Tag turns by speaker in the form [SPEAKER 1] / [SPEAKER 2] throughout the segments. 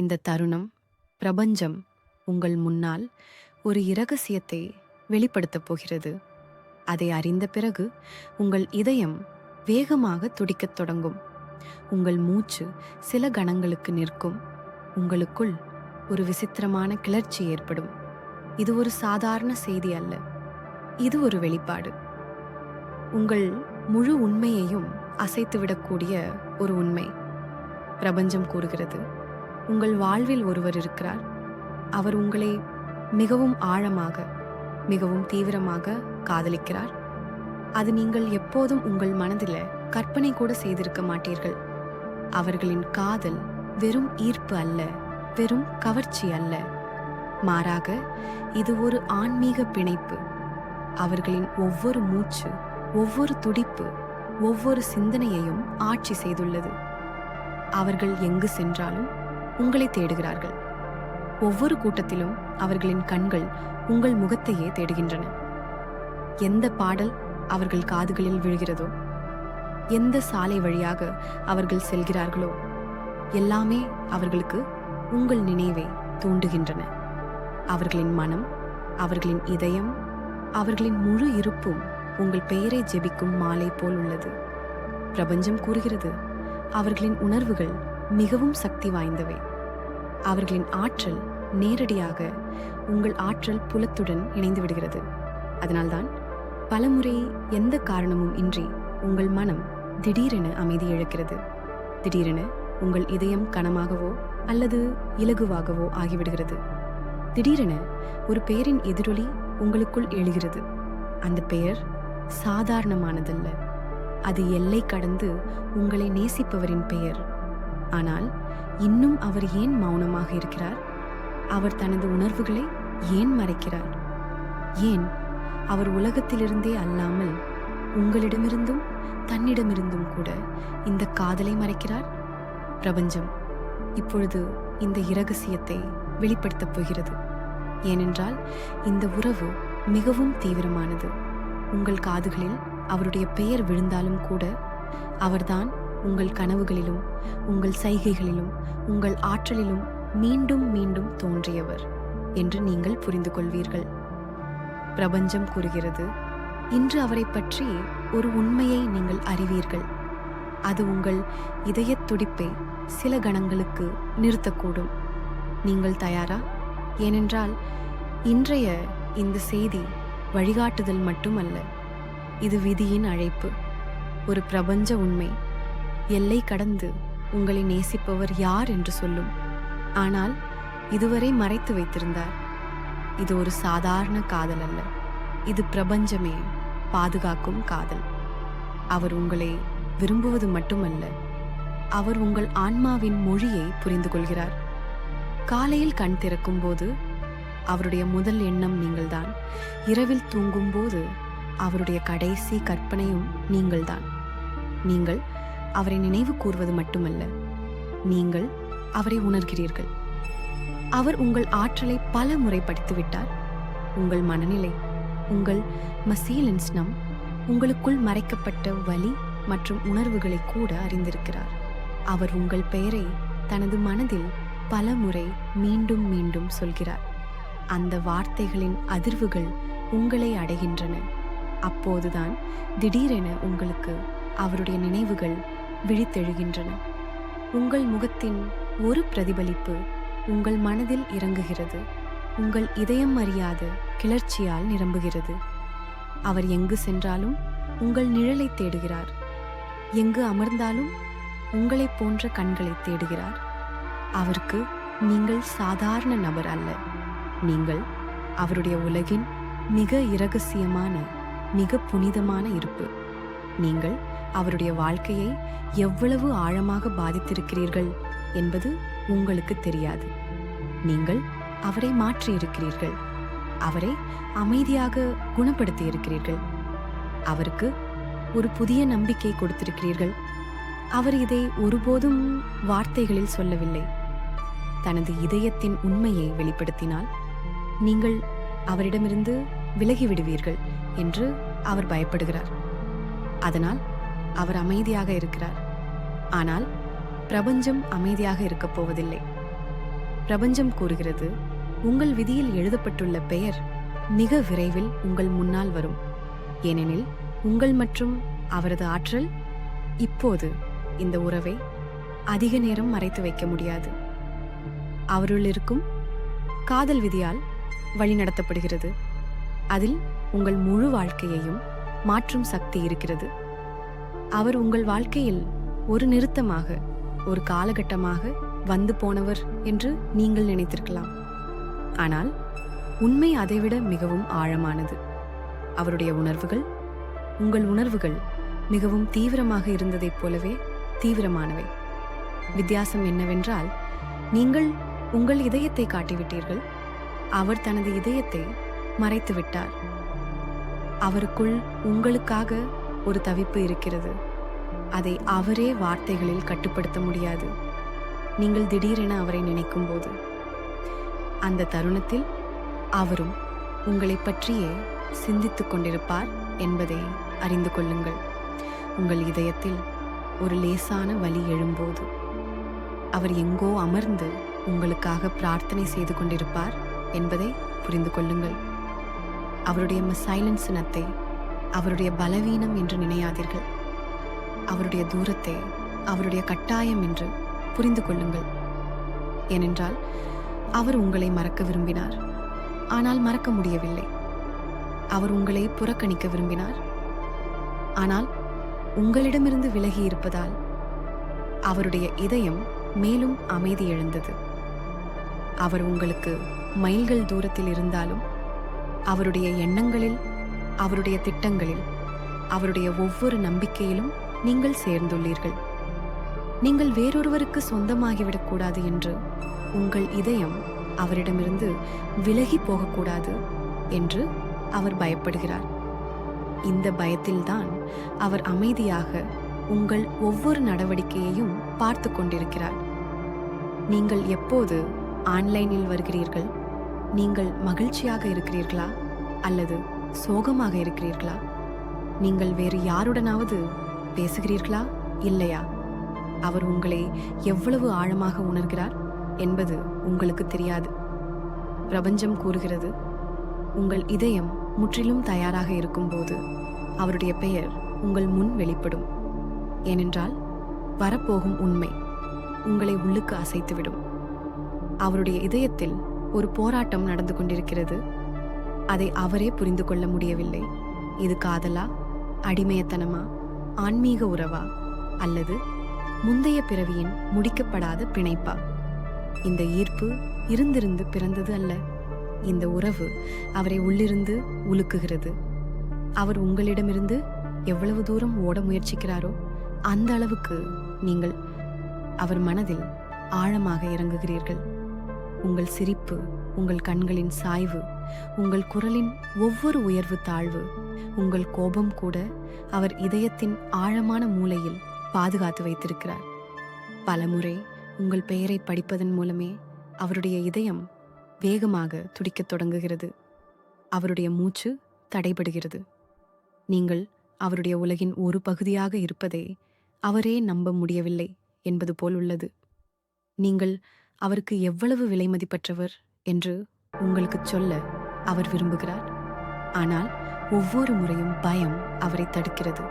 [SPEAKER 1] இந்த தருணம் பிரபஞ்சம் உங்கள் முன்னால் ஒரு இரகசியத்தை வெளிப்படுத்தப் போகிறது. அதை அறிந்த பிறகு உங்கள் இதயம் வேகமாக துடிக்கத் தொடங்கும். உங்கள் மூச்சு சில கணங்களுக்கு நிற்கும். உங்களுக்குள் ஒரு விசித்திரமான கிளர்ச்சி ஏற்படும். இது ஒரு சாதாரண செய்தி அல்ல. இது ஒரு வெளிப்பாடு. உங்கள் முழு உண்மையையும் அசைத்துவிடக்கூடிய ஒரு உண்மை. பிரபஞ்சம் கூறுகிறது. உங்கள் வாழ்வில் ஒருவர் இருக்கிறார். அவர் உங்களை மிகவும் ஆழமாக மிகவும் தீவிரமாக காதலிக்கிறார். அது நீங்கள் எப்போதும் உங்கள் மனதில் கற்பனை கூட செய்திருக்க மாட்டீர்கள். அவர்களின் காதல் வெறும் ஈர்ப்பு அல்ல வெறும் கவர்ச்சி அல்ல. மாறாக இது ஒரு ஆன்மீக பிணைப்பு. அவர்களின் ஒவ்வொரு மூச்சு ஒவ்வொரு துடிப்பு ஒவ்வொரு சிந்தனையையும் ஆட்சி செய்துள்ளது. அவர்கள் எங்கு சென்றாலும் உங்களை தேடுகிறார்கள். ஒவ்வொரு கூட்டத்திலும் அவர்களின் கண்கள் உங்கள் முகத்தையே தேடுகின்றன. எந்த பாடல் அவர்கள் காதுகளில் விழுகிறதோ எந்த சாலை வழியாக அவர்கள் செல்கிறார்களோ எல்லாமே அவர்களுக்கு உங்கள் நினைவை தூண்டுகின்றன. அவர்களின் மனம் அவர்களின் இதயம் அவர்களின் முழு இருப்பும் உங்கள் பெயரை ஜெபிக்கும் மாலை போல் உள்ளது. பிரபஞ்சம் கூறுகிறது அவர்களின் உணர்வுகள் மிகவும் சக்தி வாய்ந்தவை. அவர்களின் ஆற்றல் நேரடியாக உங்கள் ஆற்றல் புலத்துடன் இணைந்து விடுகிறது அதனால்தான் பலமுறை எந்த காரணமும் இன்றி உங்கள் மனம் திடீரென அமைதி இழக்கிறது. திடீரென உங்கள் இதயம் கனமாகவோ அல்லது இலகுவாகவோ ஆகிவிடுகிறது. திடீரென ஒரு பெயரின் எதிரொலி உங்களுக்குள் எழுகிறது. அந்த பெயர் சாதாரணமானதல்ல. அது எல்லை கடந்து உங்களை நேசிப்பவரின் பெயர். ஆனால் இன்னும் அவர் ஏன் மௌனமாக இருக்கிறார்? அவர் தனது உணர்வுகளை ஏன் மறைக்கிறார்? ஏன் அவர் உலகத்திலிருந்தே அல்லாமல் உங்களிடமிருந்தும் தன்னிடமிருந்தும் கூட இந்த காதலை மறைக்கிறார்? பிரபஞ்சம் இப்பொழுது இந்த இரகசியத்தை வெளிப்படுத்தப் போகிறது. ஏனென்றால் இந்த உறவு மிகவும் தீவிரமானது. உங்கள் காதுகளில் அவருடைய பெயர் விழுந்தாலும் கூட அவர்தான் உங்கள் கனவுகளிலும் உங்கள் சைகைகளிலும் உங்கள் ஆற்றலிலும் மீண்டும் மீண்டும் தோன்றியவர் என்று நீங்கள் புரிந்து கொள்வீர்கள். பிரபஞ்சம் கூறுகிறது இன்று அவரை பற்றி ஒரு உண்மையை நீங்கள் அறிவீர்கள். அது உங்கள் இதயத் துடிப்பை சில கணங்களுக்கு நிறுத்தக்கூடும். நீங்கள் தயாரா? ஏனென்றால் இன்றைய இந்த செய்தி வழிகாட்டுதல் மட்டுமல்ல இது விதியின் அழைப்பு. ஒரு பிரபஞ்ச உண்மை எல்லை கடந்து உங்களை நேசிப்பவர் யார் என்று சொல்லும். ஆனால் இதுவரை மறைத்து வைத்திருந்தார். இது ஒரு சாதாரண காதல் அல்ல. இது பிரபஞ்சமே பாதுகாக்கும் காதல். அவர் உங்களை விரும்புவது மட்டுமல்ல அவர் உங்கள் ஆன்மாவின் மொழியை புரிந்து கொள்கிறார். காலையில் கண் திறக்கும் போது அவருடைய முதல் எண்ணம் நீங்கள்தான். இரவில் தூங்கும்போது அவருடைய கடைசி கற்பனையும் நீங்கள்தான். நீங்கள் அவரை நினைவு கூர்வது மட்டுமல்ல நீங்கள் அவரை உணர்கிறீர்கள். அவர் உங்கள் ஆற்றலை பல முறை படித்துவிட்டார். உங்கள் மனநிலை உங்கள் மசீலின்ஸ்னம் உங்களுக்குள் மறைக்கப்பட்ட வலி மற்றும் உணர்வுகளை கூட அறிந்திருக்கிறார். அவர் உங்கள் பெயரை தனது மனதில் பல முறை மீண்டும் மீண்டும் சொல்கிறார். அந்த வார்த்தைகளின் அதிர்வுகள் உங்களை அடைகின்றன. அப்போதுதான் திடீரென உங்களுக்கு அவருடைய நினைவுகள் விழித்தெழுகின்றன. உங்கள் முகத்தின் ஒரு பிரதிபலிப்பு உங்கள் மனதில் இறங்குகிறது. உங்கள் இதயம் அறியாத கிளர்ச்சியால் நிரம்புகிறது. அவர் எங்கு சென்றாலும் உங்கள் நிழலை தேடுகிறார். எங்கு அமர்ந்தாலும் உங்களைப் போன்ற கண்களை தேடுகிறார். அவருக்கு நீங்கள் சாதாரண நபர் அல்ல. நீங்கள் அவருடைய உலகின் மிக இரகசியமான மிக புனிதமான இருப்பு. நீங்கள் அவருடைய வாழ்க்கையை எவ்வளவு ஆழமாக பாதித்திருக்கிறீர்கள் என்பது உங்களுக்கு தெரியாது. நீங்கள் அவரை மாற்றியிருக்கிறீர்கள். அவரை அமைதியாக குணப்படுத்தி இருக்கிறீர்கள் அவருக்கு ஒரு புதிய நம்பிக்கை கொடுத்திருக்கிறீர்கள். அவர் இதை ஒருபோதும் வார்த்தைகளில் சொல்லவில்லை. தனது இதயத்தின் உண்மையை வெளிப்படுத்தினால் நீங்கள் அவரிடமிருந்து விலகி விடுவீர்கள் என்று அவர் பயப்படுகிறார். அதனால் அவர் அமைதியாக இருக்கிறார். ஆனால் பிரபஞ்சம் அமைதியாக இருக்கப் போவதில்லை. பிரபஞ்சம் கூறுகிறது உங்கள் விதியில் எழுதப்பட்டுள்ள பெயர் மிக விரைவில் உங்கள் முன்னால் வரும். ஏனெனில் உங்கள் மற்றும் அவரது ஆற்றல் இப்போது இந்த உறவை அதிக நேரம் மறைத்து வைக்க முடியாது. அவருள் இருக்கும் காதல் விதியால் வழிநடத்தப்படுகிறது. அதில் உங்கள் முழு வாழ்க்கையையும் மாற்றும் சக்தி இருக்கிறது. அவர் உங்கள் வாழ்க்கையில் ஒரு நிறுத்தமாக ஒரு காலகட்டமாக வந்து போனவர் என்று நீங்கள் நினைத்திருக்கலாம். ஆனால் உண்மை அதைவிட மிகவும் ஆழமானது. அவருடைய உணர்வுகள் உங்கள் உணர்வுகள் மிகவும் தீவிரமாக இருந்ததைப் போலவே தீவிரமானவை. வித்தியாசம் என்னவென்றால் நீங்கள் உங்கள் இதயத்தை காட்டிவிட்டீர்கள். அவர் தனது இதயத்தை மறைத்து விட்டார் அவருக்குள் உங்களுக்காக ஒரு தவிப்பு இருக்கிறது. அதை அவரே வார்த்தைகளில் கட்டுப்படுத்த முடியாது. நீங்கள் திடீரென அவரை நினைக்கும் போது அந்த தருணத்தில் அவரும் உங்களை பற்றியே சிந்தித்துக் கொண்டிருப்பார் என்பதை அறிந்து கொள்ளுங்கள். உங்கள் இதயத்தில் ஒரு லேசான வலி எழும்போது. அவர் எங்கோ அமர்ந்து உங்களுக்காக பிரார்த்தனை செய்து கொண்டிருப்பார் என்பதை புரிந்து கொள்ளுங்கள். அவருடைய சைலன்ஸ் சினத்தை அவருடைய பலவீனம் என்று நினையாதீர்கள். அவருடைய தூரத்தை அவருடைய கட்டாயம் என்று புரிந்து கொள்ளுங்கள். ஏனென்றால் அவர் உங்களை மறக்க விரும்பினார். ஆனால் மறக்க முடியவில்லை. அவர் உங்களை புறக்கணிக்க விரும்பினார். ஆனால் உங்களிடமிருந்து விலகி இருப்பதால் அவருடைய இதயம் மேலும் அமைதி எழுந்தது. அவர் உங்களுக்கு மைல்கள் தூரத்தில் இருந்தாலும் அவருடைய எண்ணங்களில் அவருடைய திட்டங்களில் அவருடைய ஒவ்வொரு நம்பிக்கையிலும் நீங்கள் சேர்ந்துள்ளீர்கள். நீங்கள் வேறொருவருக்கு சொந்தமாகிவிடக்கூடாது என்று உங்கள் இதயம் அவரிடமிருந்து விலகி போகக்கூடாது என்று அவர் பயப்படுகிறார். இந்த பயத்தில்தான் அவர் அமைதியாக உங்கள் ஒவ்வொரு நடவடிக்கையையும் பார்த்து கொண்டிருக்கிறார். நீங்கள் எப்போது ஆன்லைனில் வருகிறீர்கள்? நீங்கள் மகிழ்ச்சியாக இருக்கிறீர்களா? அல்லது சோகமாக இருக்கிறீர்களா? நீங்கள் வேறு யாருடனாவது பேசுகிறீர்களா? இல்லையா? அவர் உங்களை எவ்வளவு ஆழமாக உணர்கிறார் என்பது உங்களுக்கு தெரியாது. பிரபஞ்சம் கூறுகிறது உங்கள் இதயம் முற்றிலும் தயாராக இருக்கும்போது அவருடைய பெயர் உங்கள் முன் வெளிப்படும். ஏனென்றால் வரப்போகும் உண்மை உங்களை உள்ளுக்கு அசைத்துவிடும். அவருடைய இதயத்தில் ஒரு போராட்டம் நடந்து கொண்டிருக்கிறது. அதை அவரே புரிந்து கொள்ள முடியவில்லை. இது காதலா அடிமையத்தனமா ஆன்மீக உறவா அல்லது முந்தைய பிறவியின் முடிக்கப்படாத பிணைப்பா? இந்த ஈர்ப்பு இருந்திருந்து பிறந்தது அல்ல. இந்த உறவு அவரை உள்ளிருந்து உலுக்குகிறது. அவர் உங்களிடமிருந்து எவ்வளவு தூரம் ஓட முயற்சிக்கிறாரோ அந்த அளவுக்கு நீங்கள் அவர் மனதில் ஆழமாக இறங்குகிறீர்கள். உங்கள் சிரிப்பு உங்கள் கண்களின் சாய்வு உங்கள் குரலின் ஒவ்வொரு உயர்வு தாழ்வு. உங்கள் கோபம் கூட அவர் இதயத்தின் ஆழமான மூலையில் பாதுகாத்து வைத்திருக்கிறார். பலமுறை உங்கள் பெயரை படிப்பதன் மூலமே அவருடைய இதயம் வேகமாக துடிக்கத் தொடங்குகிறது. அவருடைய மூச்சு தடைபடுகிறது. நீங்கள் அவருடைய உலகின் ஒரு பகுதியாக இருப்பதை அவரே நம்ப முடியவில்லை என்பது போல் உள்ளது. நீங்கள் அவருக்கு எவ்வளவு விலைமதிப்பற்றவர் என்று உங்களுக்குச் சொல்ல அவர் விரும்புகிறார். ஆனால் ஒவ்வொரு முறையும் பயம் அவரை தடுக்கிறது.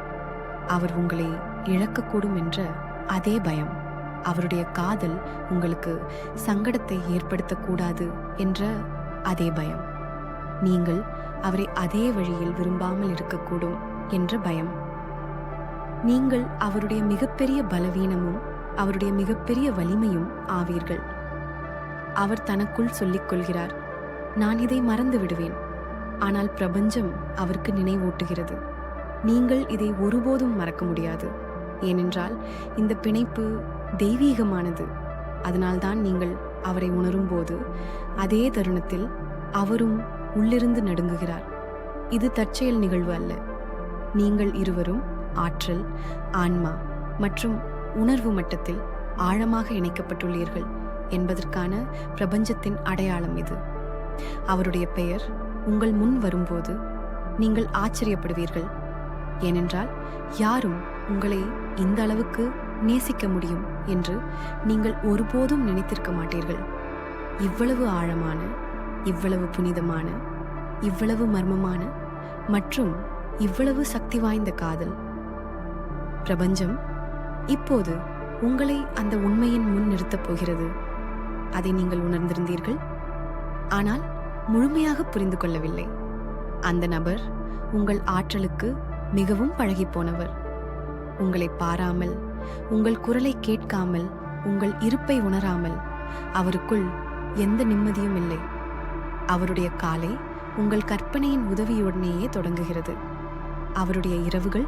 [SPEAKER 1] அவர் உங்களை இழக்கக்கூடும் என்ற அதே பயம். அவருடைய காதல் உங்களுக்கு சங்கடத்தை ஏற்படுத்தக்கூடாது என்ற அதே பயம். நீங்கள் அவரை அதே வழியில் விரும்பாமல் இருக்கக்கூடும் என்ற பயம். நீங்கள் அவருடைய மிகப்பெரிய பலவீனமும் அவருடைய மிகப்பெரிய வலிமையும் ஆவீர்கள். அவர் தனக்குள் சொல்லிக் கொள்கிறார். நான் இதை மறந்து விடுவேன். ஆனால் பிரபஞ்சம் அவருக்கு நினைவூட்டுகிறது. நீங்கள் இதை ஒருபோதும் மறக்க முடியாது. ஏனென்றால் இந்த பிணைப்பு தெய்வீகமானது. அதனால்தான் நீங்கள் அவரை உணரும்போது அதே தருணத்தில் அவரும் உள்ளிருந்து நடுங்குகிறார். இது தற்செயல் நிகழ்வு அல்ல. நீங்கள் இருவரும் ஆற்றல் ஆன்மா மற்றும் உணர்வு மட்டத்தில் ஆழமாக இணைக்கப்பட்டுள்ளீர்கள் என்பதற்கான பிரபஞ்சத்தின் அடையாளம் இது. அவருடைய பெயர் உங்கள் முன் வரும்போது நீங்கள் ஆச்சரியப்படுவீர்கள். ஏனென்றால் யாரும் உங்களை இந்த அளவுக்கு நேசிக்க முடியும் என்று நீங்கள் ஒருபோதும் நினைத்திருக்க மாட்டீர்கள். இவ்வளவு ஆழமான இவ்வளவு புனிதமான இவ்வளவு மர்மமான மற்றும் இவ்வளவு சக்தி வாய்ந்த காதல். பிரபஞ்சம் இப்போது உங்களை அந்த உண்மையின் முன் நிறுத்தப் போகிறது. அதை நீங்கள் உணர்ந்திருந்தீர்கள்? ஆனால் முழுமையாக புரிந்து கொள்ளவில்லை. அந்த நபர் உங்கள் ஆற்றலுக்கு மிகவும் பழகிப்போனவர் உங்களை பாராமல் உங்கள் குரலை கேட்காமல் உங்கள் இருப்பை உணராமல் அவருக்குள் எந்த நிம்மதியும் இல்லை. அவருடைய காலை உங்கள் கற்பனையின் உதவியுடனேயே தொடங்குகிறது. அவருடைய இரவுகள்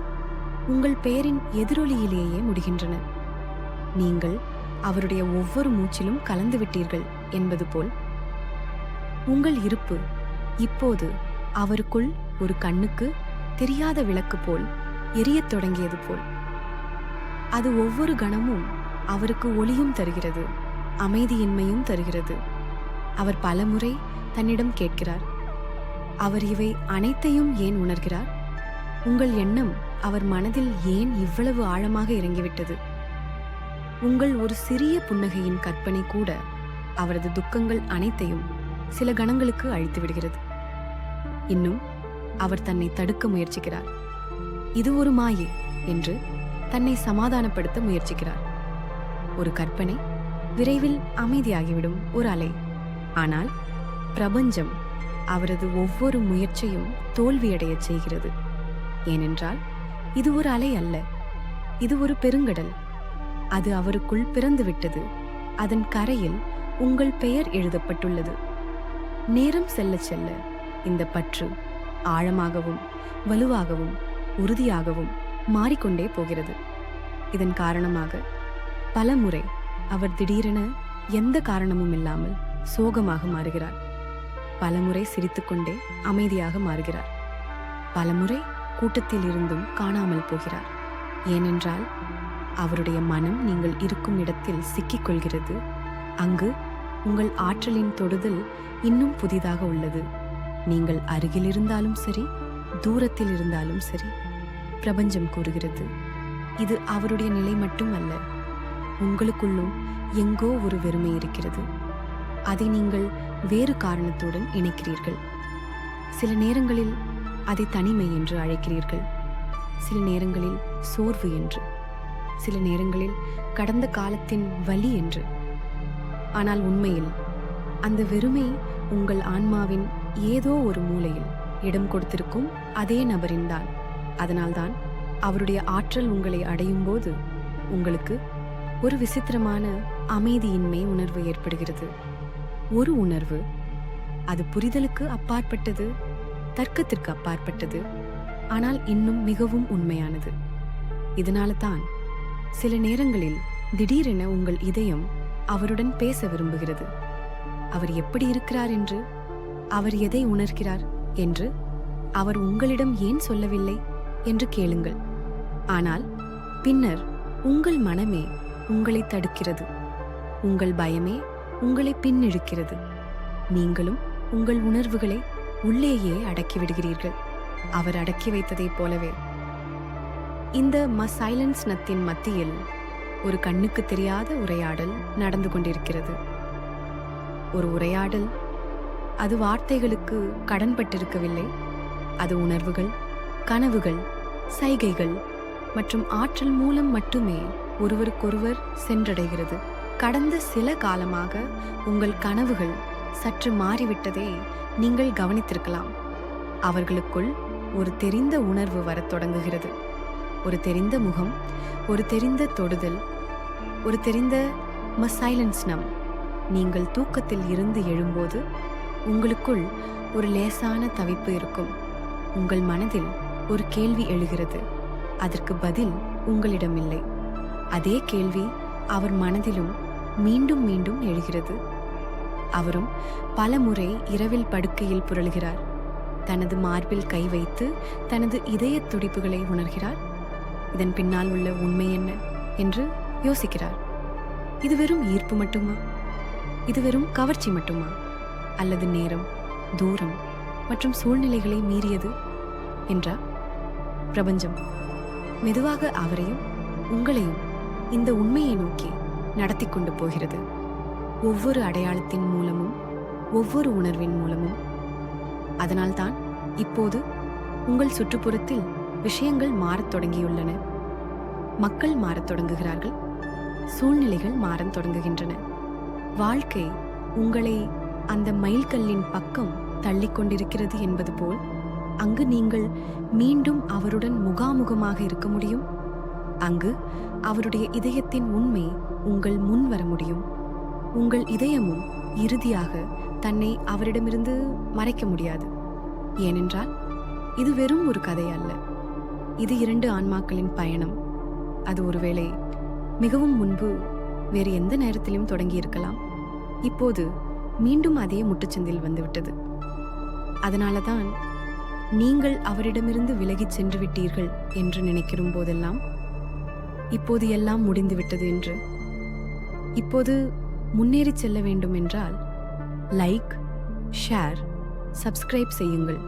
[SPEAKER 1] உங்கள் பெயரின் எதிரொலியிலேயே முடிகின்றன. நீங்கள் அவருடைய ஒவ்வொரு மூச்சிலும் கலந்து விட்டீர்கள் என்பது போல் உங்கள் இருப்பு. இப்போது அவருக்குள் ஒரு கண்ணுக்கு தெரியாத விளக்கு போல் எரியத் தொடங்கியது போல். அது ஒவ்வொரு கணமும் அவருக்கு ஒளியும் தருகிறது அமைதியின்மையும் தருகிறது. அவர் பலமுறை தன்னிடம் கேட்கிறார் அவர் இவை அனைத்தையும் ஏன் உணர்கிறார்? உங்கள் எண்ணம் அவர் மனதில் ஏன் இவ்வளவு ஆழமாக இறங்கிவிட்டது? உங்கள் ஒரு சிறிய புன்னகையின் கற்பனை கூட அவரது துக்கங்கள் அனைத்தையும் சில கணங்களுக்கு அழித்து விடுகிறது. இன்னும் அவர் தன்னை தடுக்க முயற்சிக்கிறார். இது ஒரு மாயை என்று தன்னை சமாதானப்படுத்த முயற்சிக்கிறார். ஒரு கற்பனை விரைவில் அமைதியாகிவிடும் ஒரு அலை. ஆனால் பிரபஞ்சம் அவரது ஒவ்வொரு முயற்சியும் தோல்வியடையச் செய்கிறது. ஏனென்றால் இது ஒரு அலை அல்ல. இது ஒரு பெருங்கடல். அது அவருக்குள் பிறந்துவிட்டது. அதன் கரையில் உங்கள் பெயர் எழுதப்பட்டுள்ளது. நேரம் செல்ல செல்ல இந்த பற்று ஆழமாகவும் வலுவாகவும் உறுதியாகவும் மாறிக்கொண்டே போகிறது. இதன் காரணமாக பல முறை அவர் திடீரென எந்த காரணமும் இல்லாமல் சோகமாக மாறுகிறார். பலமுறை சிரித்துக்கொண்டே அமைதியாக மாறுகிறார். பலமுறை கூட்டத்தில் இருந்தும் காணாமல் போகிறார். ஏனென்றால் அவருடைய மனம் நீங்கள் இருக்கும் இடத்தில் சிக்கிக்கொள்கிறது அங்கு உங்கள் ஆற்றலின் தொடுதல் இன்னும் புதிதாக உள்ளது. நீங்கள் அருகில் இருந்தாலும் சரி தூரத்தில் இருந்தாலும் சரி பிரபஞ்சம் கூறுகிறது. இது அவருடைய நிலை மட்டும் அல்ல உங்களுக்குள்ளும் எங்கோ ஒரு வெறுமை இருக்கிறது. அதை நீங்கள் வேறு காரணத்துடன் இணைக்கிறீர்கள். சில நேரங்களில் அதை தனிமை என்று அழைக்கிறீர்கள். சில நேரங்களில் சோர்வு என்று. சில நேரங்களில் கடந்த காலத்தின் வலி என்று. ஆனால் உண்மையில் அந்த வெறுமை உங்கள் ஆன்மாவின் ஏதோ ஒரு மூலையில் இடம் கொடுத்திருக்கும் அதே நபரின் தான். அதனால்தான் அவருடைய ஆற்றல் உங்களை அடையும் போது உங்களுக்கு ஒரு விசித்திரமான அமைதியின்மை உணர்வு ஏற்படுகிறது. ஒரு உணர்வு அது புரிதலுக்கு அப்பாற்பட்டது தர்க்கத்திற்கு அப்பாற்பட்டது ஆனால் இன்னும் மிகவும் உண்மையானது. இதனால தான் சில நேரங்களில் திடீரென உங்கள் இதயம் அவருடன் பேச விரும்புகிறது. அவர் எப்படி இருக்கிறார் என்று அவர் எதை உணர்கிறார் என்று அவர் உங்களிடம் ஏன் சொல்லவில்லை என்று கேளுங்கள். ஆனால் பின்னர் உங்கள் மனமே உங்களை தடுக்கிறது. உங்கள் பயமே உங்களை பின்னிழுக்கிறது. நீங்களும் உங்கள் உணர்வுகளை உள்ளேயே அடக்கிவிடுகிறீர்கள். அவர் அடக்கி வைத்ததைப் போலவே. இந்த ம சைலன்ஸ் நத்தின் மத்தியில் ஒரு கண்ணுக்கு தெரியாத உரையாடல் நடந்து கொண்டிருக்கிறது. ஒரு உரையாடல் அது வார்த்தைகளுக்கு கடன்பட்டிருக்கவில்லை. அது உணர்வுகள் கனவுகள் சைகைகள் மற்றும் ஆற்றல் மூலம் மட்டுமே ஒருவருக்கொருவர் சென்றடைகிறது. கடந்த சில காலமாக உங்கள் கனவுகள் சற்று மாறிவிட்டதை நீங்கள் கவனித்திருக்கலாம். அவர்களுக்குள் ஒரு தெரிந்த உணர்வு வரத் தொடங்குகிறது. ஒரு தெரிந்த முகம் ஒரு தெரிந்த தொடுதல் ஒரு தெரிந்த மசைலன்ஸ் நம். நீங்கள் தூக்கத்தில் இருந்து எழும்போது உங்களுக்குள் ஒரு லேசான தவிப்பு இருக்கும். உங்கள் மனதில் ஒரு கேள்வி எழுகிறது. அதற்கு பதில் உங்களிடம் இல்லை அதே கேள்வி அவர் மனதிலும் மீண்டும் மீண்டும் எழுகிறது. அவரும் பல முறை இரவில் படுக்கையில் புரளுகிறார். தனது மார்பில் கை வைத்து தனது இதயத் துடிப்புகளை உணர்கிறார். இதன் பின்னால் உள்ள உண்மை என்ன? என்று யோசிக்கிறார். இது வெறும் ஈர்ப்பு மட்டுமா? இது வெறும் கவர்ச்சி மட்டுமா? அல்லது நேரம் தூரம் மற்றும் சூழ்நிலைகளை மீறியது? என்றா பிரபஞ்சம். மெதுவாக அவரையும் உங்களையும் இந்த உண்மையை நோக்கி நடத்தி கொண்டு போகிறது. ஒவ்வொரு அடையாளத்தின் மூலமும் ஒவ்வொரு உணர்வின் மூலமும். அதனால்தான் இப்போது உங்கள் சுற்றுப்புறத்தில் விஷயங்கள் மாறத் தொடங்கியுள்ளன. மக்கள் மாறத் தொடங்குகிறார்கள். சூழ்நிலைகள் மாறத் தொடங்குகின்றன. வாழ்க்கை உங்களை அந்த மைல்கல்லின் பக்கம் தள்ளிக்கொண்டிருக்கிறது என்பது போல் அங்கு நீங்கள் மீண்டும் அவருடன் முகாமுகமாக இருக்க முடியும்? அங்கு அவருடைய இதயத்தின் உண்மை உங்கள் முன் வர முடியும். உங்கள் இதயமும் இறுதியாக தன்னை அவரிடமிருந்து மறைக்க முடியாது. ஏனென்றால் இது வெறும் ஒரு கதை அல்ல. இது இரண்டு ஆன்மாக்களின் பயணம். அது ஒருவேளை மிகவும் முன்பு வேறு எந்த நேரத்திலும் தொடங்கி இருக்கலாம் இப்போது மீண்டும் அதே முட்டுச்சந்தில் வந்துவிட்டது. அதனால தான் நீங்கள் அவரிடமிருந்து விலகிச் சென்று விட்டீர்கள் என்று நினைக்கிறும் போதெல்லாம். இப்போது எல்லாம் முடிந்துவிட்டது என்று. இப்போது முன்னேறிச் செல்ல வேண்டும் என்றால் லைக் ஷேர் சப்ஸ்கிரைப் செய்யுங்கள்.